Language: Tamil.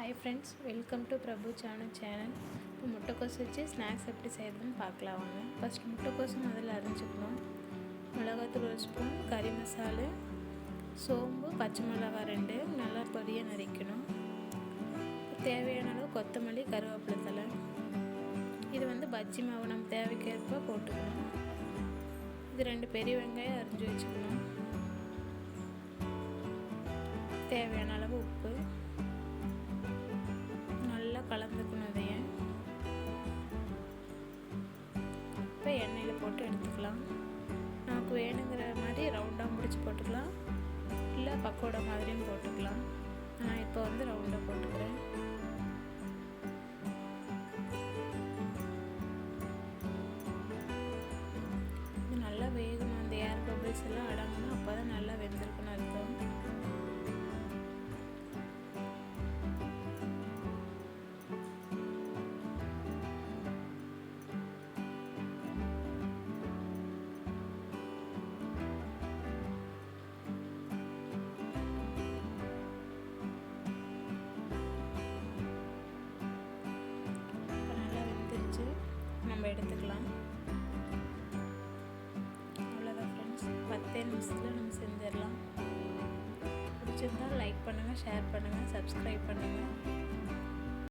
Hi friends welcome to Prabhu Sanu channel இப்போ முட்டைக்கோஸ் வச்சு ஸ்நாக்ஸ் எப்படி செய்கிறதுன்னு பார்க்கலாம் வாங்க. ஃபஸ்ட் முட்டைக்கோஸ் முதல்ல அரைஞ்சிக்கணும். மிளகாத்தூள் ஒரு ஸ்பூன் கறி மசாலு சோம்பு பச்சை மிளகா ரெண்டு நல்லா பொடியாக நறுக்கணும். தேவையான அளவு கொத்தமல்லி கருவேப்பிலை தலை இது வந்து பஜ்ஜி மாவு நம்ம தேவைக்கேற்ப போட்டுக்கணும். இது ரெண்டு பெரிய வெங்காயம் அரிஞ்சு வச்சுக்கணும். தேவையான அளவு உப்பு. கலந்துக்கணும் இதைய இப்போ எண்ணெயில் போட்டு எடுத்துக்கலாம். நமக்கு வேணுங்கிற மாதிரி ரவுண்டாக முடிச்சு போட்டுக்கலாம். இல்லை பக்கோடா மாதிரியும் போட்டுக்கலாம். நான் இப்போ வந்து ரவுண்டாக போட்டுக்கிறேன். பத்தே நிமிஷத்தில் நம்ம செஞ்சிடலாம் பிடிச்சிருந்தால் லைக் பண்ணுங்கள் ஷேர் பண்ணுங்கள் சப்ஸ்கிரைப் பண்ணுங்கள்